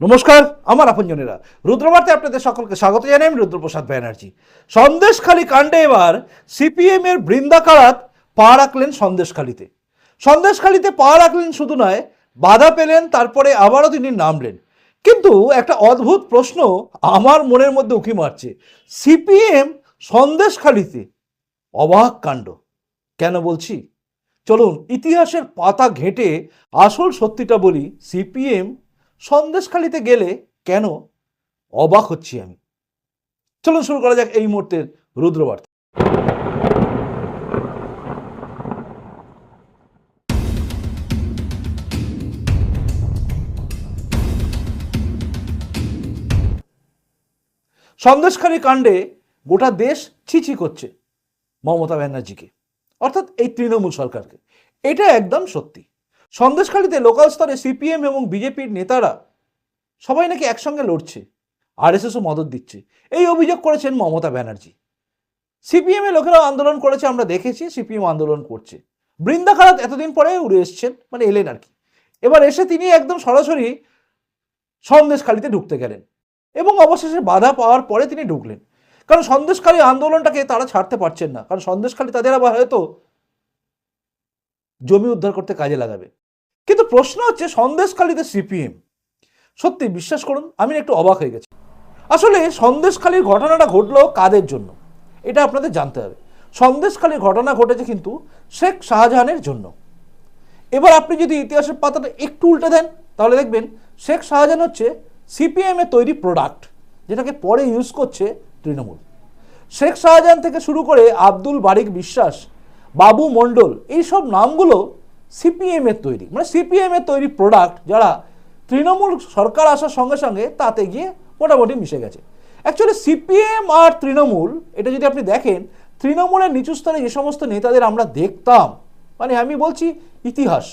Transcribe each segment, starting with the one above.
নমস্কার, আমার আপনজনেরা। রুদ্রবার্তে আপনাদের সকলকে স্বাগত জানাই, আমি রুদ্রপ্রসাদ ব্যানার্জি। সন্দেশখালী কাণ্ডে এবার সিপিএম এর বৃন্দাকারাত পা রাখলেন সন্দেশখালীতে। সন্দেশখালীতে পা রাখলেন শুধু নয়, বাধা পেলেন, তারপরে আবারও তিনি নামলেন। কিন্তু একটা অদ্ভুত প্রশ্ন আমার মনের মধ্যে উঁকি মারছে। সিপিএম সন্দেশখালীতে অবাক কাণ্ড। কেন বলছি? চলুন, ইতিহাসের পাতা ঘেঁটে আসল সত্যিটা বলি, সিপিএম সন্দেশখালিতে গেলে কেন অবাক হচ্ছি আমি। চলুন শুরু করা যাক এই মুহূর্তের রুদ্রবার্তা। সন্দেশখালী কাণ্ডে গোটা দেশ ছিছি করছে মমতা ব্যানার্জিকে, অর্থাৎ এই তৃণমূল সরকারকে। এটা একদম সত্যি। সন্দেশখালীতে লোকাল স্তরে সিপিএম এবং বিজেপির নেতারা সবাই নাকি একসঙ্গে লড়ছে। আরএসএসও মদত দিচ্ছে। এই অভিযোগ করেছেন মমতা ব্যানার্জি। সিপিএম লোকেরা আন্দোলন করেছে, আমরা দেখেছি সিপিএম আন্দোলন করছে। বৃন্দা এতদিন পরে উড়ে এসছেন মানে এলেন আর কি। এবার এসে তিনি একদম সরাসরি সন্দেশখালীতে ঢুকতে গেলেন এবং অবশেষে বাধা পাওয়ার পরে তিনি ঢুকলেন। কারণ সন্দেশখালী আন্দোলনটাকে তারা ছাড়তে পারছেন না। কারণ সন্দেশখালী তাদের আবার হয়তো জমি উদ্ধার করতে কাজে লাগাবে। কিন্তু প্রশ্ন হচ্ছে সন্দেশখালীতে সিপিএম। সত্যি বিশ্বাস করুন, আমি একটু অবাক হয়ে গেছি। আসলে সন্দেশখালীর ঘটনাটা ঘটলো কাদের জন্য? এটা আপনাদের জানতে হবে। সন্দেশখালীর ঘটনা ঘটেছে কিন্তু শেখ শাহজাহানের জন্য। এবার আপনি যদি ইতিহাসের পাতাটা একটু উল্টে দেন, তাহলে দেখবেন শেখ শাহজাহান হচ্ছে সিপিএম এর তৈরি প্রোডাক্ট যেটাকে পরে ইউজ করছে তৃণমূল। শেখ শাহজাহান থেকে শুরু করে আব্দুল বারিক বিশ্বাস বাবু মণ্ডল, এইসব নামগুলো সিপিএম এর তৈরি। মানে সিপিএম এর তৈরি প্রোডাক্ট যারা তৃণমূল সরকার আসার সঙ্গে সঙ্গে তাতে গিয়ে মোটামুটি মিশে গেছে। অ্যাকচুয়ালি সিপিএম আর তৃণমূল, এটা যদি আপনি দেখেন, তৃণমূলের নিচু স্তরে যে সমস্ত নেতাদের আমরা দেখতাম মানে আমি বলছি ইতিহাস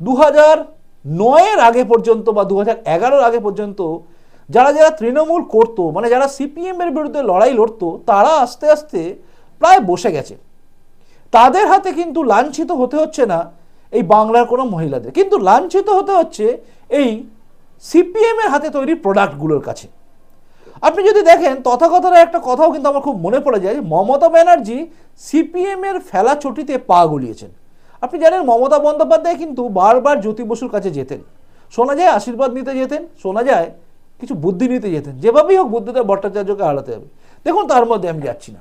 দু হাজার নয়ের আগে পর্যন্ত বা দু হাজার এগারোর আগে পর্যন্ত যারা যারা তৃণমূল করতো মানে যারা সিপিএমের বিরুদ্ধে লড়াই লড়তো, তারা আস্তে আস্তে প্রায় বসে গেছে। তাদের হাতে কিন্তু লাঞ্ছিত হতে হচ্ছে না এই বাংলার কোনো মহিলাদের। কিন্তু লাঞ্ছিত হতে হচ্ছে এই সিপিএম এর হাতে তৈরি প্রোডাক্টগুলোর কাছে। আপনি যদি দেখেন, তথাকথিত একটা কথাও কিন্তু আমার খুব মনে পড়ে যায় মমতা ব্যানার্জি সিপিএম এর ফেলা চটিতে পা গলিয়েছেন। আপনি জানেন, মমতা বন্দ্যোপাধ্যায় কিন্তু বারবার জ্যোতি বসুর কাছে যেতেন। শোনা যায় আশীর্বাদ নিতে যেতেন, শোনা যায় কিছু বুদ্ধি নিতে যেতেন। যেভাবেই হোক বুদ্ধিদেব ভট্টাচার্যকে হারাতে হবে। দেখুন, তার মধ্যে আমি যাচ্ছি না।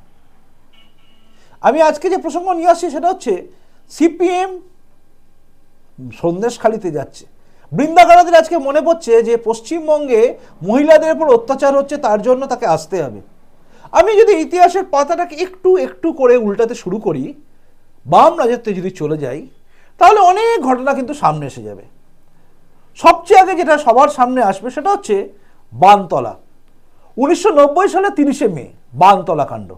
আমি আজকে যে প্রসঙ্গ নিয়ে আসছি সেটা হচ্ছে, সিপিএম সন্দেশখালিতে যাচ্ছে। বৃন্দাকারাদের আজকে মনে পড়ছে যে পশ্চিমবঙ্গে মহিলাদের উপর অত্যাচার হচ্ছে, তার জন্য তাকে আসতে হবে। আমি যদি ইতিহাসের পাতাটাকে একটু একটু করে উল্টাতে শুরু করি, বাম রাজত্বে যদি চলে যাই, তাহলে অনেক ঘটনা কিন্তু সামনে এসে যাবে। সবচেয়ে আগে যেটা সবার সামনে আসবে সেটা হচ্ছে বানতলা। উনিশশো সালে তিরিশে মে, বানতলা কাণ্ড।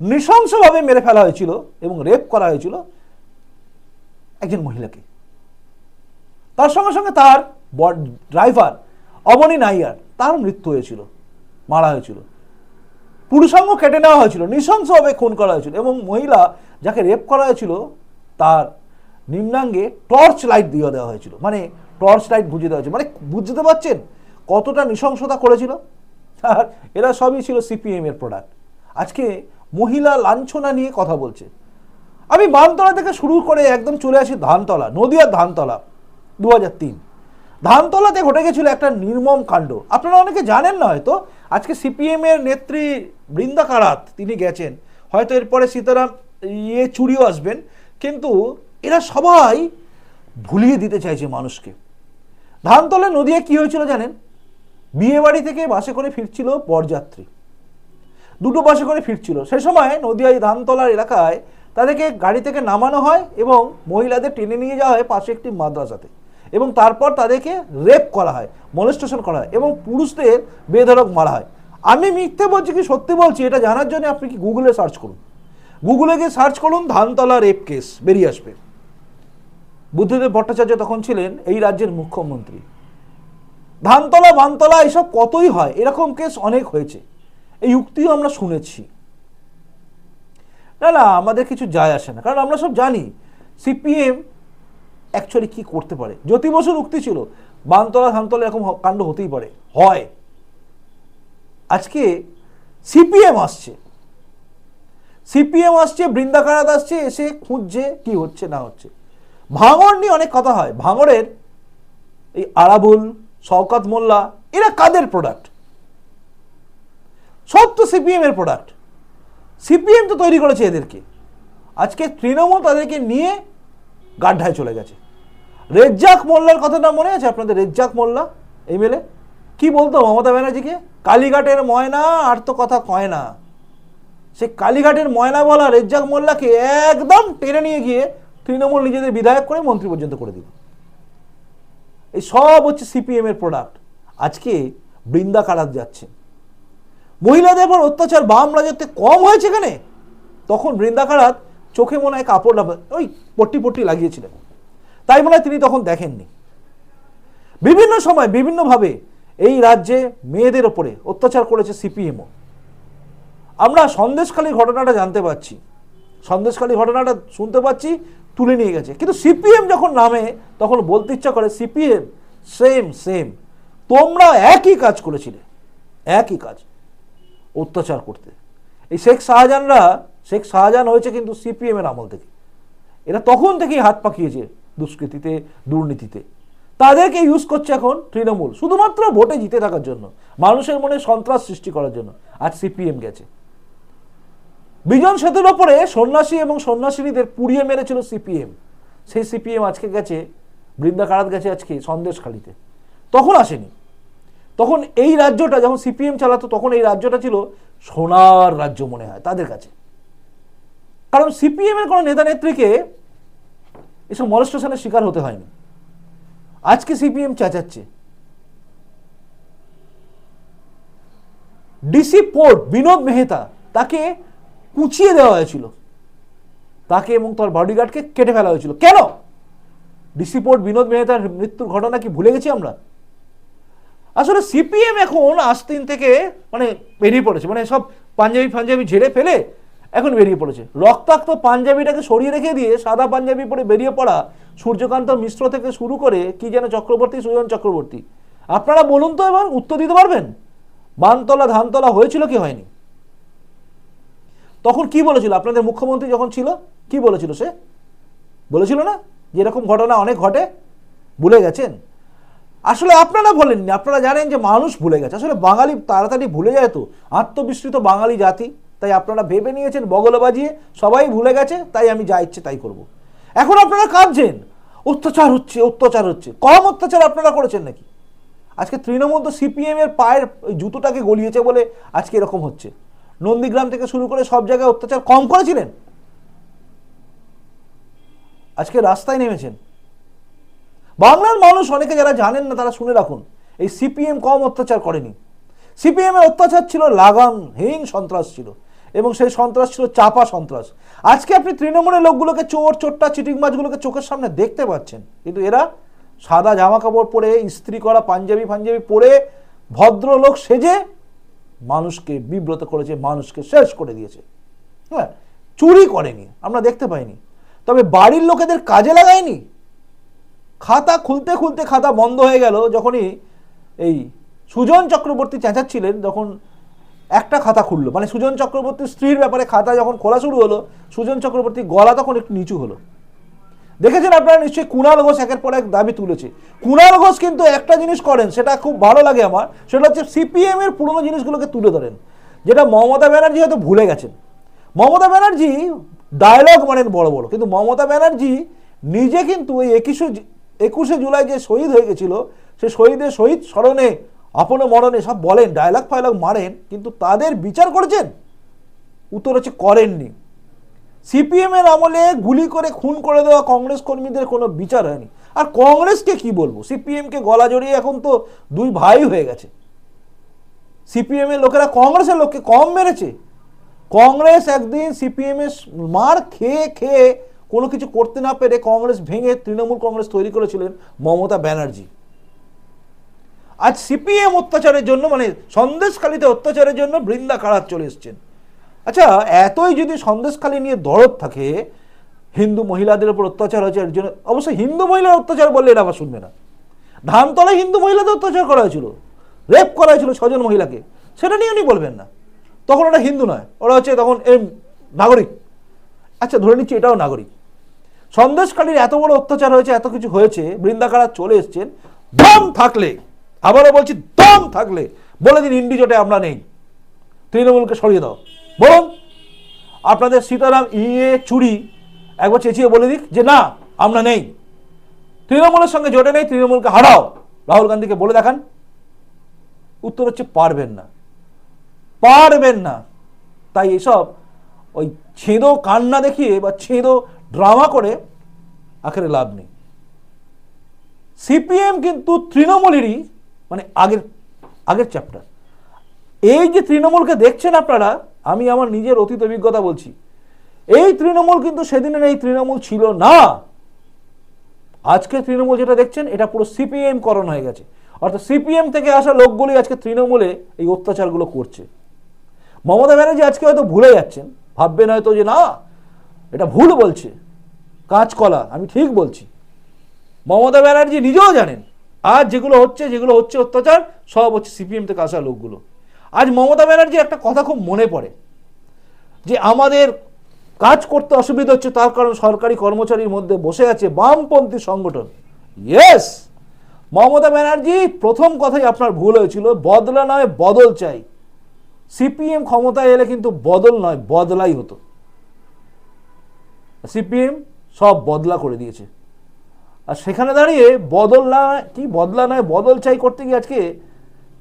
নৃশংসভাবে মেরে ফেলা হয়েছিল এবং রেপ করা হয়েছিল একজন মহিলাকে। তার সঙ্গে সঙ্গে তার ড্রাইভার অবনী নাইয়ার, তার মৃত্যু হয়েছিল, মারা হয়েছিল। পুরুষাঙ্গ কেটে নেওয়া হয়েছিল, নৃশংসভাবে খুন করা হয়েছিল এবং মহিলা যাকে রেপ করা হয়েছিল, তার নিম্নাঙ্গে টর্চ লাইট দিয়ে দেওয়া হয়েছিল। মানে টর্চ লাইট বুঝিয়ে দেওয়া হয়েছিল মানে বুঝতে পারছেন কতটা নৃশংসতা করেছিল? আর এরা সবই ছিল সিপিএম এর প্রোডাক্ট আজকে মহিলা লাঞ্ছনা নিয়ে কথা বলছে। আমি বানতলা থেকে শুরু করে একদম চলে আসি ধানতলা, নদিয়ার ধানতলা দু হাজার তিন। ধানতলাতে ঘটে গেছিল একটা নির্মম কাণ্ড। আপনারা অনেকে জানেন না হয়তো, আজকে সিপিএম এর নেত্রী বৃন্দা কারাত তিনি গেছেন। হয়তো এরপরে সীতারাম ইয়ে চুরিও আসবেন, কিন্তু এরা সবাই ভুলিয়ে দিতে চাইছে মানুষকে। ধানতলা নদিয়া কি হয়েছিল জানেন? বিয়ে বাড়ি থেকে বাসে করে ফিরছিল বরযাত্রী। দুটো বাসে করে ফিরছিল। সে সময় নদিয়ায় ধানতলার এলাকায় তাদেরকে গাড়ি থেকে নামানো হয় এবং মহিলাদের টেনে নিয়ে যাওয়া হয় পাশে একটি মাদ্রাসাতে এবং তারপর তাদেরকে রেপ করা হয় মলেস্টেশন করা হয় এবং পুরুষদের বেধরক মারা হয়। আমি মিথ্যে বলছি কি সত্যি বলছি? এটা জানার জন্য আপনি কি গুগলে সার্চ করুন। গুগলে গিয়ে সার্চ করুন ধানতলা রেপ কেস বেরিয়ে আসবে। বুদ্ধদেব ভট্টাচার্য তখন ছিলেন এই রাজ্যের মুখ্যমন্ত্রী। ধানতলা বানতলা এসব কতই হয়? এরকম কেস অনেক হয়েছে। এই উক্তিও আমরা শুনেছি। না না, আমাদের কিছু যায় আসে না, কারণ আমরা সব জানি সিপিএম অ্যাকচুয়ালি কি করতে পারে। জ্যোতি বসুর উক্তি ছিল, বানতলা ধানতলা এরকম কাণ্ড হতেই পারে, হয়। আজকে সিপিএম আসছে। সিপিএম আসছে বৃন্দাকারাত আসছে, এসে খুঁজছে কি হচ্ছে, না হচ্ছে। ভাঙড় নিয়ে অনেক কথা হয়। ভাঙড়ের এই আরাবুল, শওকত মোল্লা, এরা কাদের প্রোডাক্ট সব তো সিপিএমের প্রোডাক্ট সিপিএম তো তৈরি করেছে এদেরকে। আজকে তৃণমূল তাদেরকে নিয়ে গাড্ডায় চলে গেছে। রেজ্জাক মোল্লার কথাটা মনে আছে আপনাদের? রেজ্জাক মোল্লা এমএলএ কি বলতো মমতা ব্যানার্জিকে? কালীঘাটের ময়না আর তো কথা কয় না। সে কালীঘাটের ময়না বলা রেজ্জাক মোল্লাকে একদম টেনে নিয়ে গিয়ে তৃণমূল নিজেদের বিধায়ক করে মন্ত্রী পর্যন্ত করে দিল। এই সব হচ্ছে সিপিএমের প্রোডাক্ট আজকে বৃন্দা কারাত যাচ্ছে। মহিলাদের উপর অত্যাচার, বাম রাজত্বে কম হয়েছে এখানে? তখন বৃন্দা কারাত চোখে মনে হয় কাপড় লাভ- ওই পট্টি পট্টি লাগিয়েছিলেন। তাই মনে তিনি তখন দেখেননি। বিভিন্ন সময় বিভিন্নভাবে এই রাজ্যে মেয়েদের ওপরে অত্যাচার করেছে সিপিএমও। আমরা সন্দেশখালী ঘটনাটা জানতে পারছি। সন্দেশখালী ঘটনাটা শুনতে পাচ্ছি, তুলে নিয়ে গেছে। কিন্তু সিপিএম যখন নামে, তখন বলতে ইচ্ছা করে সিপিএম সেম সেম তোমরা একই কাজ করেছিলে। একই কাজ। অত্যাচার করতে। এই শেখ শাহজাহানরা, শেখ শাহজাহান হয়েছে কিন্তু সিপিএম এর আমল থেকে। এরা তখন থেকেই হাত পাকিয়েছে দুষ্কৃতিতে, দুর্নীতিতে। তাদেরকে ইউজ করছে এখন তৃণমূল, শুধুমাত্র ভোটে জিতে থাকার জন্য, মানুষের মনে সন্ত্রাস সৃষ্টি করার জন্য। আজ সিপিএম গেছে। বিজন সেতুর ওপরে সন্ন্যাসী এবং সন্ন্যাসিনীদের পুড়িয়ে মেরেছিল সিপিএম। সেই সিপিএম আজকে গেছে, বৃন্দা কারাত গেছে আজকে সন্দেশখালিতে। তখন আসেনি। তখন এই রাজ্যটা যখন সিপিএম চালাতো, তখন এই রাজ্যটা ছিল সোনার রাজ্য মনে হয় তাদের কাছে। কারণ সিপিএম এর কোনো নেতা নেত্রীকে এসব মলস্টেশনের শিকার হতে হয়নি। আজকে সিপিএম চেঁচাচ্ছে। ডিসি পোর্ট বিনোদ মেহতা তাকে কুচিয়ে দেওয়া হয়েছিল। তাকে এবং তার বডিগার্ডকে কেটে ফেলা হয়েছিল। কেন? ডিসি পোর্ট বিনোদ মেহতার মৃত্যুর ঘটনা কি ভুলে গেছি আমরা? আসলে সিপিএম এখন আস্তিন থেকে মানে বেরিয়ে পড়েছে মানে সব পাঞ্জাবি ফাঞ্জাবি ঝেড়ে ফেলে এখন বেরিয়ে পড়েছে। রক্তাক্ত পাঞ্জাবিটাকে সরিয়ে রেখে দিয়ে সাদা পাঞ্জাবি পরে বেরিয়ে পড়া সূর্যকান্ত মিশ্র থেকে শুরু করে কি যেন চক্রবর্তী, সুজন চক্রবর্তী। আপনারা বলুন তো এবার উত্তর দিতে পারবেন? বানতলা, ধানতলা হয়েছিল কি হয়নি? তখন কি বলেছিল? আপনাদের মুখ্যমন্ত্রী যখন ছিল, কি বলেছিল সে? বলেছিল না যে এরকম ঘটনা অনেক ঘটে? ভুলে গেছেন? আসলে আপনারা বলেননি, আপনারা জানেন যে মানুষ ভুলে গেছে। আসলে বাঙালি তাড়াতাড়ি ভুলে যায় তো। আত্মবিস্মৃত বাঙালি জাতি, তাই আপনারা ভেবে নিয়েছেন বগলে বাজিয়ে সবাই ভুলে গেছে, তাই আমি যা ইচ্ছে তাই করব। এখন আপনারা কাঁদছেন, অত্যাচার হচ্ছে অত্যাচার হচ্ছে। কম অত্যাচার আপনারা করেছেন নাকি? আজকে তৃণমূল তো সিপিএম এর পায়ের জুতোটাকে গলিয়েছে বলে আজকে এরকম হচ্ছে। নন্দীগ্রাম থেকে শুরু করে সব জায়গায় অত্যাচার কম করেছিলেন? আজকে রাস্তায় নেমেছেন। বাংলার মানুষ অনেকে যারা জানেন না, তারা শুনে রাখুন, এই সিপিএম কম অত্যাচার করেনি। সিপিএম এর অত্যাচার ছিল লাগামহীন সন্ত্রাস ছিল এবং সেই সন্ত্রাস ছিল চাপা সন্ত্রাস। আজকে আপনি তৃণমূলের লোকগুলোকে চোর, চোরটা, চিটিং মাছগুলোকে চোখের সামনে দেখতে পাচ্ছেন, কিন্তু এরা সাদা জামা কাপড় পরে, ইস্ত্রি করা, পাঞ্জাবি, ফাঞ্জাবি পরে ভদ্রলোক সেজে মানুষকে বিব্রত করেছে, মানুষকে শেষ করে দিয়েছে। হ্যাঁ চুরি করেনি, আমরা দেখতে পাইনি। তবে বাড়ির লোকেদের কাজে লাগায়নি? খাতা খুলতে খুলতে খাতা বন্ধ হয়ে গেল, যখনই এই সুজন চক্রবর্তী চেঁচাচ্ছিলেন যখন একটা খাতা খুললো। মানে সুজন চক্রবর্তীর স্ত্রীর ব্যাপারে খাতা যখন খোলা শুরু হলো, সুজন চক্রবর্তী গলা তখন একটু নিচু হলো। দেখেছেন আপনারা নিশ্চয়ই কুণাল ঘোষ একের পর এক দাবি তুলেছে। কুণাল ঘোষ কিন্তু একটা জিনিস করেন, সেটা খুব ভালো লাগে আমার, সেটা হচ্ছে সিপিএম এর পুরনো জিনিসগুলোকে তুলে ধরেন, যেটা মমতা ব্যানার্জি হয়তো ভুলে গেছেন। মমতা ব্যানার্জি ডায়লগ মানেন বড় বড়, কিন্তু মমতা ব্যানার্জি নিজে কিন্তু ওই একুশে একুশে জুলাই যে শহীদ হয়ে গেছিল, সে শহীদের শহীদ স্মরণে, আপন মরণে সব বলেন, ডায়লগ ফায়লগ মারেন, কিন্তু তাদের বিচার করেছেন? উত্তর হচ্ছে করেননি। সিপিএম এর আমলে গুলি করে খুন করে দেওয়া কংগ্রেস কর্মীদের কোনো বিচার হয়নি। আর কংগ্রেসকে কি বলব? সিপিএম কে গলা জড়িয়ে এখন তো দুই ভাই হয়ে গেছে। সিপিএম এর লোকেরা কংগ্রেসের লোককে কম মেরেছে। কংগ্রেস একদিন সিপিএম এর মার খেয়ে খেয়ে কোনো কিছু করতে না পেরে কংগ্রেস ভেঙে তৃণমূল কংগ্রেস তৈরি করেছিলেন মমতা ব্যানার্জি। আজ সিপিএম অত্যাচারের জন্য মানে সন্দেশখালিতে অত্যাচারের জন্য বৃন্দা কারাত চলে এসছেন। আচ্ছা এতই যদি সন্দেশখালী নিয়ে দরদ থাকে, হিন্দু মহিলাদের উপর অত্যাচার হয়েছে এর জন্য, অবশ্যই হিন্দু মহিলার অত্যাচার বললে এরা আবার শুনবে না। ধানতলায় হিন্দু মহিলাদের অত্যাচার করা হয়েছিল, রেপ করা হয়েছিল ছজন মহিলাকে, সেটা নিয়ে উনি বলবেন না। তখন ওরা হিন্দু নয়, ওরা হচ্ছে তখন এর নাগরিক। আচ্ছা ধরে নিচ্ছি এটাও নাগরিক। সন্দেশকালীর এত বড় অত্যাচার হয়েছে, এত কিছু হয়েছে, বৃন্দাকারা চলে এসছেন, দম থাকলে, আবারও বলছি, দম থাকলে, বলে দিন ইন্ডিজোটে আমরা নেই। তৃণমূলকে সরিয়ে দাও। বলুন, আপনাদের সীতারাম ইয়ে চুরি, একবার চেঁচিয়ে বলে দিক যে না, আমরা নেই। তৃণমূলের সঙ্গে জোটে নেই, তৃণমূলকে হারাও। রাহুল গান্ধীকে বলে দেখান। উত্তর হচ্ছে পারবেন না। পারবেন না। তাই এসব ওই ছেঁদো কান্না দেখিয়ে বা ছেঁদো ড্রামা করে আখেরে লাভ নেই। সিপিএম কিন্তু তৃণমূলেরই মানে আগের আগের চ্যাপ্টার এই যে তৃণমূলকে দেখছেন আপনারা, আমি আমার নিজের অতীত অভিজ্ঞতা বলছি। এই তৃণমূল কিন্তু সেদিনের এই তৃণমূল ছিল না। আজকে তৃণমূল যেটা দেখছেন, এটা পুরো সিপিএম করণ হয়ে গেছে। অর্থাৎ সিপিএম থেকে আসা লোকগুলি আজকে তৃণমূলে এই অত্যাচারগুলো করছে। মমতা ব্যানার্জি আজকে হয়তো ভুলে যাচ্ছেন, ভাববেন হয়তো যে না এটা ভুল বলছে। কাঁচকলা আমি ঠিক বলছি। মমতা ব্যানার্জি নিজেও জানেন, আজ যেগুলো হচ্ছে যেগুলো হচ্ছে অত্যাচার, সব হচ্ছে সিপিএম থেকে আসা লোকগুলো। আজ মমতা ব্যানার্জি একটা কথা খুব মনে পড়ে, যে আমাদের কাজ করতে অসুবিধা হচ্ছে, তার কারণ সরকারি কর্মচারীর মধ্যে বসে আছে বামপন্থী সংগঠন। ইয়েস মমতা ব্যানার্জি, প্রথম কথাই আপনার ভুল হয়েছিল, বদলা নয়, বদল চাই। সিপিএম ক্ষমতায় এলে কিন্তু বদল নয়, বদলাই হতো। সিপিএম সব বদলা করে দিয়েছে। আর সেখানে দাঁড়িয়ে বদল না, কি বদলা নয়, বদল চাই করতে গিয়ে আজকে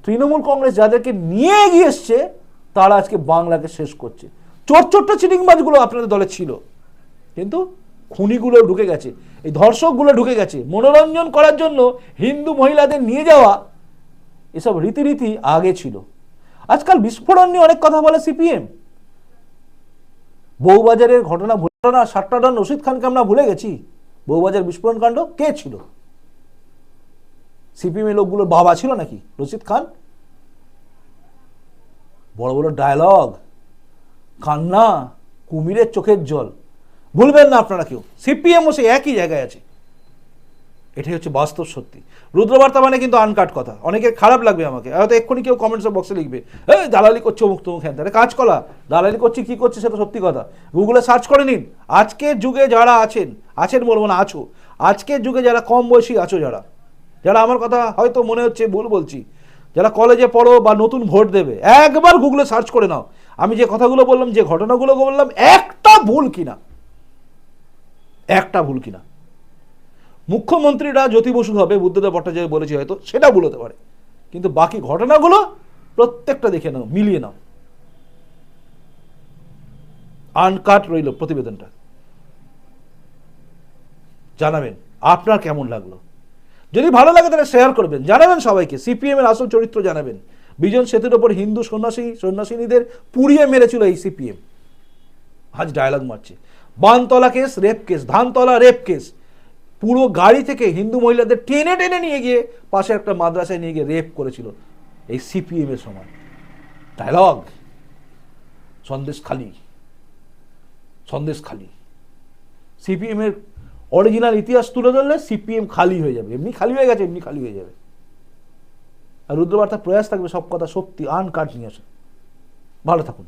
তৃণমূল কংগ্রেস যাদেরকে নিয়ে এগিয়ে এসছে, তারা আজকে বাংলাকে শেষ করছে। চোর চোরটা চিটিংবাজগুলো আপনাদের দলে ছিল, কিন্তু খুনিগুলো ঢুকে গেছে, এই ধর্ষকগুলো ঢুকে গেছে। মনোরঞ্জন করার জন্য হিন্দু মহিলাদের নিয়ে যাওয়া এসব রীতিরীতি আগে ছিল। আজকাল বিস্ফোরণ নিয়ে অনেক কথা বলে সিপিএম। বউবাজারের ঘটনা ভুলে না, সাতটা ডান রশিদ খানকে আমরা ভুলে গেছি। বউবাজার বিস্ফোরণ কাণ্ড কে ছিল? সিপিএম এর লোকগুলোর বাবা ছিল নাকি রশিদ খান? বড় বড় ডায়লগ কান্না, কুমিরের চোখের জল। ভুলবেন না আপনারা কেউ। সিপিএমও সে একই জায়গায় আছে। এটাই হচ্ছে বাস্তব সত্যি। রুদ্রবার্তা মানে কিন্তু আনকাট কথা। অনেকের খারাপ লাগবে আমাকে। হয়তো এক্ষুনি কেউ কমেন্টস বক্সে লিখবে, এই, দালালি করছে অমুক তমুক হ্যান তাহলে কাজ কলা দালালি করছি, কি করছে সেটা সত্যি কথা। গুগলে সার্চ করে নিন। আজকের যুগে যারা আছেন আছেন বলব না, আছো। আজকের যুগে যারা কম বয়সী, আছো যারা। যারা আমার কথা হয়তো মনে হচ্ছে ভুল বলছি, যারা কলেজে পড়ো বা নতুন ভোট দেবে, একবার গুগলে সার্চ করে নাও। আমি যে কথাগুলো বললাম, যে ঘটনাগুলো বললাম, একটা ভুল কিনা। একটা ভুল কিনা। মুখ্যমন্ত্রীরা জ্যোতি বসু হবে, বুদ্ধদেব ভট্টাচার্য বলেছে হয়তো সেটা ভুল হতে পারে। কিন্তু বাকি ঘটনাগুলো প্রত্যেকটা দেখে নাও, মিলিয়ে নাও। আনকাট রইল প্রতিবেদনটা। জানাবেন, আপনার কেমন লাগল? যদি ভালো লাগে তাহলে শেয়ার করবেন। জানাবেন সবাইকে, সিপিএম এর আসল চরিত্র জানাবেন। বিজন সেতুর ওপর হিন্দু সন্ন্যাসী, সন্ন্যাসিনীদের পুড়িয়ে মেরেছিল এই সিপিএম। আজ ডায়লগ মারছে। Bantala case rape case Dhantala rape case পুরো গাড়ি থেকে হিন্দু মহিলাদের টেনে টেনে নিয়ে গিয়ে পাশে একটা মাদ্রাসায় নিয়ে গিয়ে রেপ করেছিল এই সিপিএম এর সময়। ডায়লগ, সন্দেশ খালি সন্দেশ খালি। সিপিএম এর অরিজিনাল ইতিহাস তুলে ধরলে সিপিএম খালি হয়ে যাবে। এমনি খালি হয়ে গেছে, এমনি খালি হয়ে যাবে। আর রুদ্রবার্তার প্রয়াস থাকবে সব কথা সত্যি, আনকাট নিয়ে আসে। ভালো থাকুন।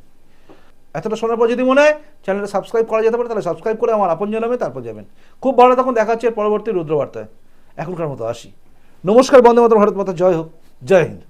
এতটা শোনার পর যদি মনে হয় চ্যানেলটা সাবস্ক্রাইব করা যেতে পারে, তাহলে সাবস্ক্রাইব করে আমার আপন জানাবে তারপর যাবেন। খুব ভালো তখন দেখা হচ্ছে পরবর্তী রুদ্রবার্তায়। এখনকার মতো আসি। নমস্কার বন্দে মাতা ভারত মাতা, জয় হোক। জয় হিন্দ।